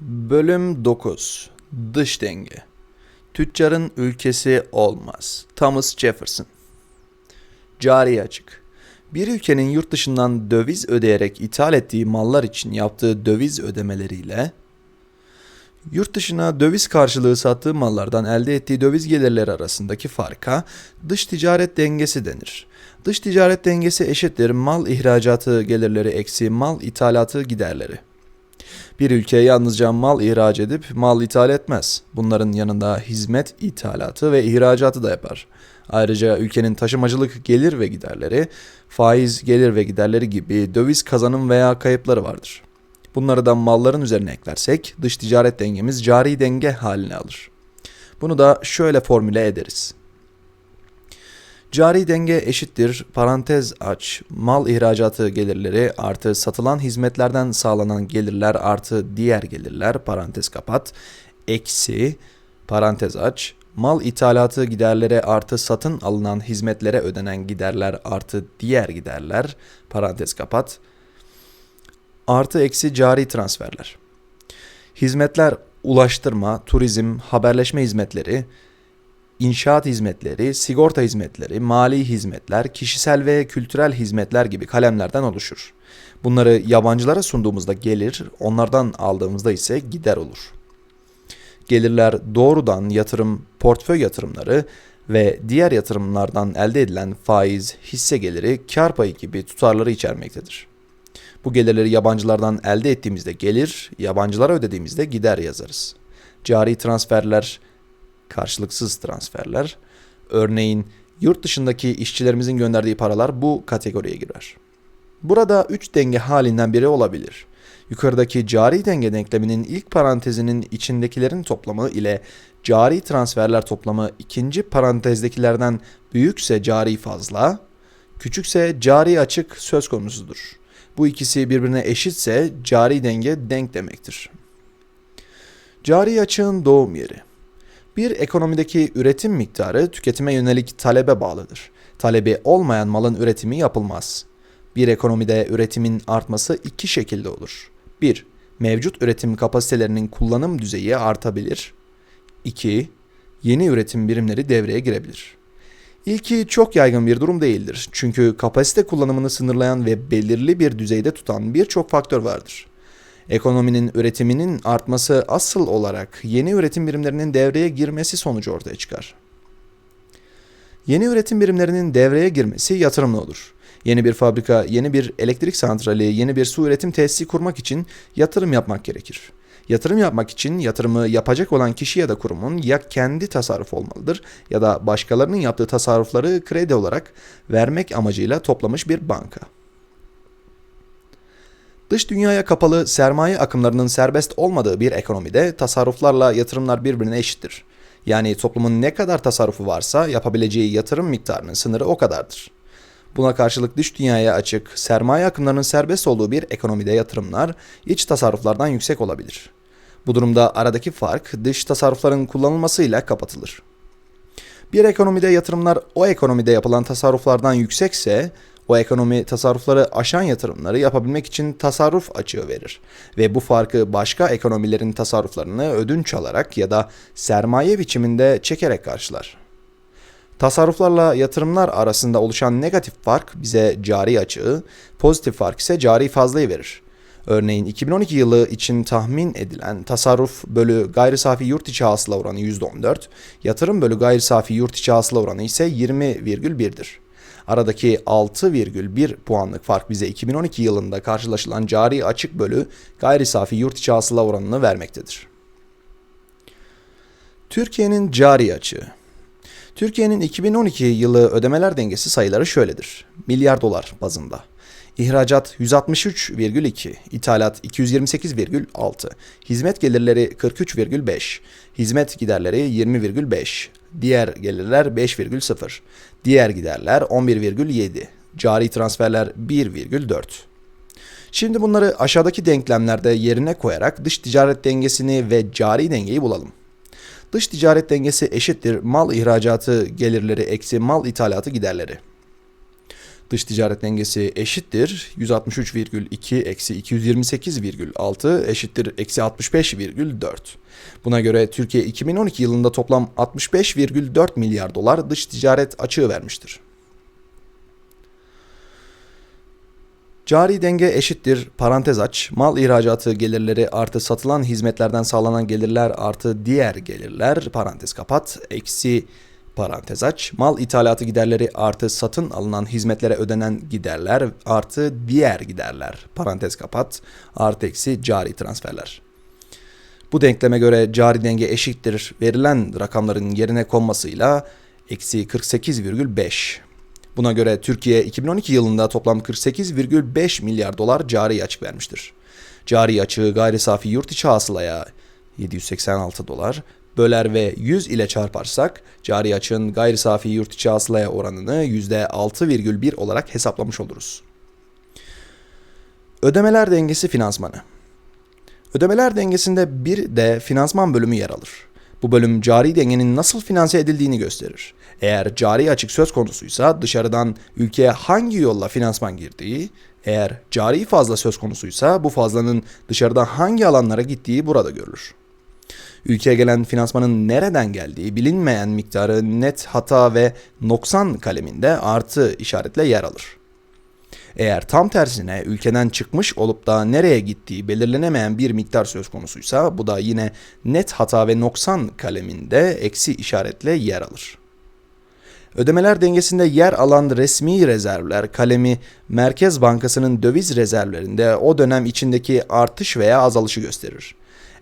Bölüm 9 Dış denge Tüccarın ülkesi olmaz. Thomas Jefferson Cari açık Bir ülkenin yurt dışından döviz ödeyerek ithal ettiği mallar için yaptığı döviz ödemeleriyle yurt dışına döviz karşılığı sattığı mallardan elde ettiği döviz gelirleri arasındaki farka dış ticaret dengesi denir. Dış ticaret dengesi eşittir mal ihracatı gelirleri eksi mal ithalatı giderleri. Bir ülke yalnızca mal ihraç edip mal ithal etmez. Bunların yanında hizmet ithalatı ve ihracatı da yapar. Ayrıca ülkenin taşımacılık gelir ve giderleri, faiz gelir ve giderleri gibi döviz kazanım veya kayıpları vardır. Bunları da malların üzerine eklersek dış ticaret dengemiz cari denge haline alır. Bunu da şöyle formüle ederiz. Cari denge eşittir parantez aç mal ihracatı gelirleri artı satılan hizmetlerden sağlanan gelirler artı diğer gelirler parantez kapat eksi parantez aç mal ithalatı giderleri artı satın alınan hizmetlere ödenen giderler artı diğer giderler parantez kapat artı eksi cari transferler. Hizmetler ulaştırma, turizm, haberleşme hizmetleri, inşaat hizmetleri, sigorta hizmetleri, mali hizmetler, kişisel ve kültürel hizmetler gibi kalemlerden oluşur. Bunları yabancılara sunduğumuzda gelir, onlardan aldığımızda ise gider olur. Gelirler doğrudan yatırım, portföy yatırımları ve diğer yatırımlardan elde edilen faiz, hisse geliri, kar payı gibi tutarları içermektedir. Bu gelirleri yabancılardan elde ettiğimizde gelir, yabancılara ödediğimizde gider yazarız. Cari transferler, karşılıksız transferler, örneğin yurt dışındaki işçilerimizin gönderdiği paralar bu kategoriye girer. Burada üç denge halinden biri olabilir. Yukarıdaki cari denge denkleminin ilk parantezinin içindekilerin toplamı ile cari transferler toplamı ikinci parantezdekilerden büyükse cari fazla, küçükse cari açık söz konusudur. Bu ikisi birbirine eşitse cari denge denk demektir. Cari açığın doğum yeri. Bir ekonomideki üretim miktarı tüketime yönelik talebe bağlıdır. Talebi olmayan malın üretimi yapılmaz. Bir ekonomide üretimin artması iki şekilde olur. 1. Mevcut üretim kapasitelerinin kullanım düzeyi artabilir. 2. Yeni üretim birimleri devreye girebilir. İlki çok yaygın bir durum değildir. Çünkü kapasite kullanımını sınırlayan ve belirli bir düzeyde tutan birçok faktör vardır. Ekonominin üretiminin artması asıl olarak yeni üretim birimlerinin devreye girmesi sonucu ortaya çıkar. Yeni üretim birimlerinin devreye girmesi yatırımlı olur. Yeni bir fabrika, yeni bir elektrik santrali, yeni bir su üretim tesisi kurmak için yatırım yapmak gerekir. Yatırım yapmak için yatırımı yapacak olan kişi ya da kurumun ya kendi tasarrufu olmalıdır ya da başkalarının yaptığı tasarrufları kredi olarak vermek amacıyla toplamış bir banka. Dış dünyaya kapalı sermaye akımlarının serbest olmadığı bir ekonomide tasarruflarla yatırımlar birbirine eşittir. Yani toplumun ne kadar tasarrufu varsa yapabileceği yatırım miktarının sınırı o kadardır. Buna karşılık dış dünyaya açık, sermaye akımlarının serbest olduğu bir ekonomide yatırımlar iç tasarruflardan yüksek olabilir. Bu durumda aradaki fark dış tasarrufların kullanılmasıyla kapatılır. Bir ekonomide yatırımlar o ekonomide yapılan tasarruflardan yüksekse o ekonomi tasarrufları aşan yatırımları yapabilmek için tasarruf açığı verir ve bu farkı başka ekonomilerin tasarruflarını ödünç alarak ya da sermaye biçiminde çekerek karşılar. Tasarruflarla yatırımlar arasında oluşan negatif fark bize cari açığı, pozitif fark ise cari fazlayı verir. Örneğin 2012 yılı için tahmin edilen tasarruf bölü gayri safi yurt içi hasıla oranı %14, yatırım bölü gayri safi yurt içi hasıla oranı ise 20,1'dir. Aradaki 6,1 puanlık fark bize 2012 yılında karşılaşılan cari açık bölü gayri safi yurt içi hasıla oranını vermektedir. Türkiye'nin cari açığı Türkiye'nin 2012 yılı ödemeler dengesi sayıları şöyledir. Milyar dolar bazında. İhracat 163,2, ithalat 228,6, hizmet gelirleri 43,5, hizmet giderleri 20,5, diğer gelirler 5,0, diğer giderler 11,7, cari transferler 1,4. Şimdi bunları aşağıdaki denklemlerde yerine koyarak dış ticaret dengesini ve cari dengeyi bulalım. Dış ticaret dengesi eşittir mal ihracatı gelirleri eksi mal ithalatı giderleri. Dış ticaret dengesi eşittir. 163,2 eksi 228,6 eşittir eksi 65,4. Buna göre Türkiye 2012 yılında toplam 65,4 milyar dolar dış ticaret açığı vermiştir. Cari denge eşittir. Parantez aç. Mal ihracatı gelirleri artı satılan hizmetlerden sağlanan gelirler artı diğer gelirler. Parantez kapat. Eksi parantez aç mal ithalatı giderleri artı satın alınan hizmetlere ödenen giderler artı diğer giderler parantez kapat artı eksi cari transferler. Bu denkleme göre cari denge eşittir verilen rakamların yerine konmasıyla eksi 48,5 Buna göre Türkiye 2012 yılında toplam 48,5 milyar dolar cari açık vermiştir. Cari açığı gayri safi yurt içi hasılaya 786 dolar böler ve 100 ile çarparsak cari açığın gayri safi yurt içi hasılaya oranını %6,1 olarak hesaplamış oluruz. Ödemeler dengesi finansmanı. Ödemeler dengesinde bir de finansman bölümü yer alır. Bu bölüm cari dengenin nasıl finanse edildiğini gösterir. Eğer cari açık söz konusuysa dışarıdan ülkeye hangi yolla finansman girdiği, eğer cari fazla söz konusuysa bu fazlanın dışarıdan hangi alanlara gittiği burada görülür. Ülkeye gelen finansmanın nereden geldiği bilinmeyen miktarı net hata ve noksan kaleminde artı işaretle yer alır. Eğer tam tersine ülkeden çıkmış olup da nereye gittiği belirlenemeyen bir miktar söz konusuysa bu da yine net hata ve noksan kaleminde eksi işaretle yer alır. Ödemeler dengesinde yer alan resmi rezervler kalemi Merkez Bankası'nın döviz rezervlerinde o dönem içindeki artış veya azalışı gösterir.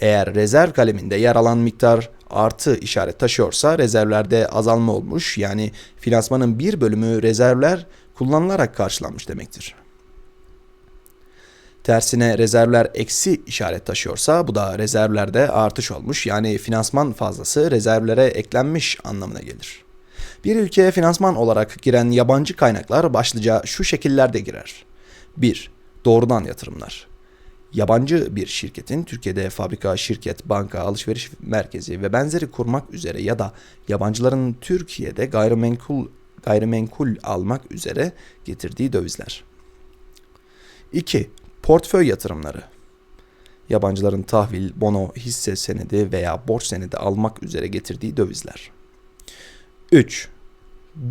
Eğer rezerv kaleminde yer alan miktar artı işaret taşıyorsa rezervlerde azalma olmuş yani finansmanın bir bölümü rezervler kullanılarak karşılanmış demektir. Tersine rezervler eksi işaret taşıyorsa bu da rezervlerde artış olmuş yani finansman fazlası rezervlere eklenmiş anlamına gelir. Bir ülkeye finansman olarak giren yabancı kaynaklar başlıca şu şekillerde girer. 1. Doğrudan yatırımlar. Yabancı bir şirketin Türkiye'de fabrika, şirket, banka, alışveriş merkezi ve benzeri kurmak üzere ya da yabancıların Türkiye'de gayrimenkul gayrimenkul almak üzere getirdiği dövizler. 2. Portföy yatırımları. Yabancıların tahvil, bono, hisse senedi veya borç senedi almak üzere getirdiği dövizler. 3.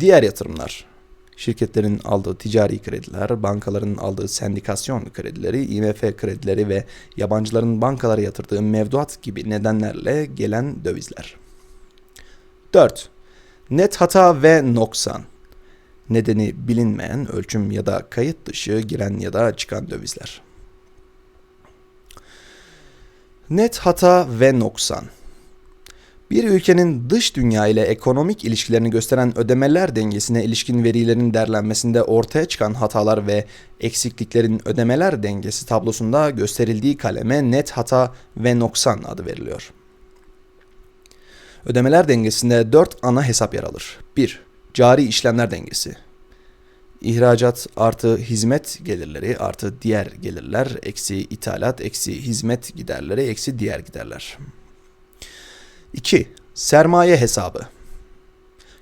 Diğer yatırımlar. Şirketlerin aldığı ticari krediler, bankaların aldığı sendikasyon kredileri, IMF kredileri ve yabancıların bankalara yatırdığı mevduat gibi nedenlerle gelen dövizler. 4. Net hata ve noksan. Nedeni bilinmeyen ölçüm ya da kayıt dışı giren ya da çıkan dövizler. Net hata ve noksan. Bir ülkenin dış dünya ile ekonomik ilişkilerini gösteren ödemeler dengesine ilişkin verilerin derlenmesinde ortaya çıkan hatalar ve eksikliklerin ödemeler dengesi tablosunda gösterildiği kaleme net hata ve noksan adı veriliyor. Ödemeler dengesinde 4 ana hesap yer alır. 1. Cari işlemler dengesi. İhracat artı hizmet gelirleri artı diğer gelirler eksi ithalat eksi hizmet giderleri eksi diğer giderler. 2. Sermaye hesabı.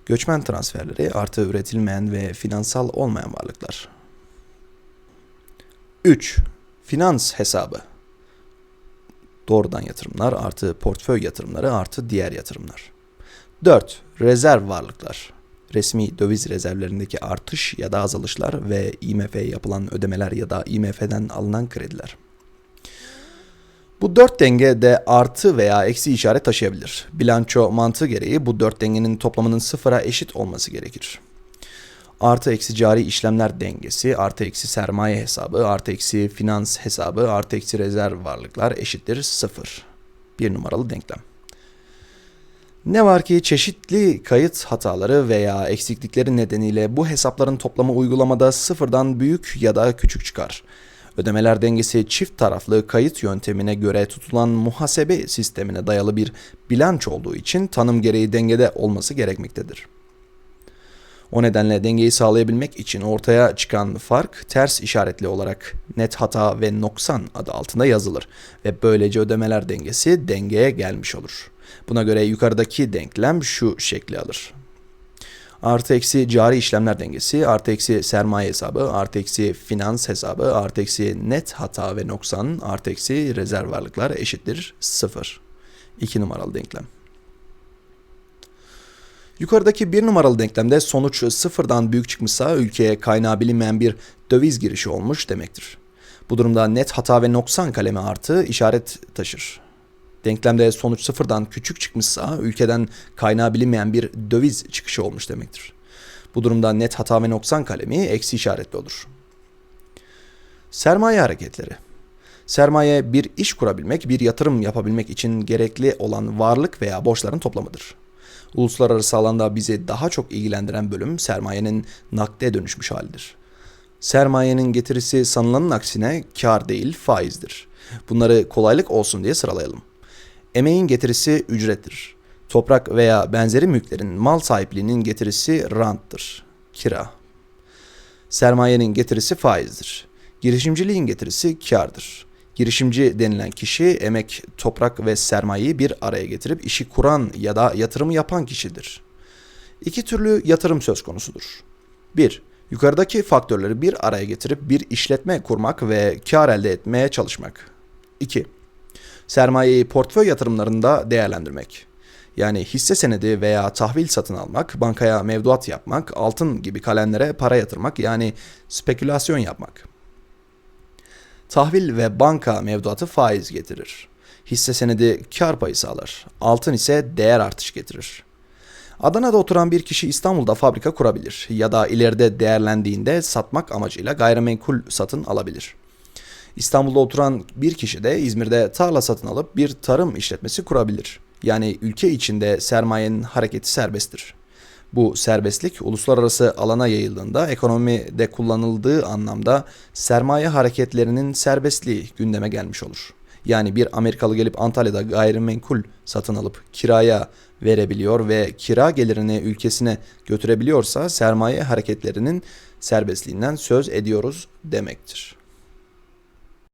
Göçmen transferleri artı üretilmeyen ve finansal olmayan varlıklar. 3. Finans hesabı. Doğrudan yatırımlar artı portföy yatırımları artı diğer yatırımlar. 4. Rezerv varlıklar. Resmi döviz rezervlerindeki artış ya da azalışlar ve IMF'ye yapılan ödemeler ya da IMF'den alınan krediler. Bu dört denge de artı veya eksi işaret taşıyabilir. Bilanço mantığı gereği bu dört dengenin toplamının sıfıra eşit olması gerekir. Artı eksi cari işlemler dengesi, artı eksi sermaye hesabı, artı eksi finans hesabı, artı eksi rezerv varlıklar eşittir sıfır. Bir numaralı denklem. Ne var ki çeşitli kayıt hataları veya eksiklikleri nedeniyle bu hesapların toplamı uygulamada sıfırdan büyük ya da küçük çıkar. Ödemeler dengesi çift taraflı kayıt yöntemine göre tutulan muhasebe sistemine dayalı bir bilanç olduğu için tanım gereği dengede olması gerekmektedir. O nedenle dengeyi sağlayabilmek için ortaya çıkan fark ters işaretli olarak net hata ve noksan adı altında yazılır ve böylece ödemeler dengesi dengeye gelmiş olur. Buna göre yukarıdaki denklem şu şekli alır. Artı eksi cari işlemler dengesi, artı eksi sermaye hesabı, artı eksi finans hesabı, artı eksi net hata ve noksan, artı eksi rezerv varlıklar eşittir 0. 2 numaralı denklem. Yukarıdaki bir numaralı denklemde sonuç sıfırdan büyük çıkmışsa ülkeye kaynağı bilinmeyen bir döviz girişi olmuş demektir. Bu durumda net hata ve noksan kalemi artı işaret taşır. Denklemde sonuç sıfırdan küçük çıkmışsa ülkeden kaynağı bilinmeyen bir döviz çıkışı olmuş demektir. Bu durumda net hata ve noksan kalemi eksi işaretli olur. Sermaye hareketleri. Sermaye bir iş kurabilmek, bir yatırım yapabilmek için gerekli olan varlık veya borçların toplamıdır. Uluslararası alanda bizi daha çok ilgilendiren bölüm sermayenin nakde dönüşmüş halidir. Sermayenin getirisi sanılanın aksine kar değil faizdir. Bunları kolaylık olsun diye sıralayalım. Emeğin getirisi ücrettir. Toprak veya benzeri mülklerin mal sahipliğinin getirisi ranttır. Kira. Sermayenin getirisi faizdir. Girişimciliğin getirisi kardır. Girişimci denilen kişi emek, toprak ve sermayeyi bir araya getirip işi kuran ya da yatırımı yapan kişidir. İki türlü yatırım söz konusudur. 1. Yukarıdaki faktörleri bir araya getirip bir işletme kurmak ve kar elde etmeye çalışmak. 2. Sermayeyi portföy yatırımlarında değerlendirmek. Yani hisse senedi veya tahvil satın almak, bankaya mevduat yapmak, altın gibi kalemlere para yatırmak yani spekülasyon yapmak. Tahvil ve banka mevduatı faiz getirir. Hisse senedi kar payı sağlar. Altın ise değer artışı getirir. Adana'da oturan bir kişi İstanbul'da fabrika kurabilir ya da ileride değerlendiğinde satmak amacıyla gayrimenkul satın alabilir. İstanbul'da oturan bir kişi de İzmir'de tarla satın alıp bir tarım işletmesi kurabilir. Yani ülke içinde sermayenin hareketi serbesttir. Bu serbestlik uluslararası alana yayıldığında ekonomide kullanıldığı anlamda sermaye hareketlerinin serbestliği gündeme gelmiş olur. Yani bir Amerikalı gelip Antalya'da gayrimenkul satın alıp kiraya verebiliyor ve kira gelirini ülkesine götürebiliyorsa sermaye hareketlerinin serbestliğinden söz ediyoruz demektir.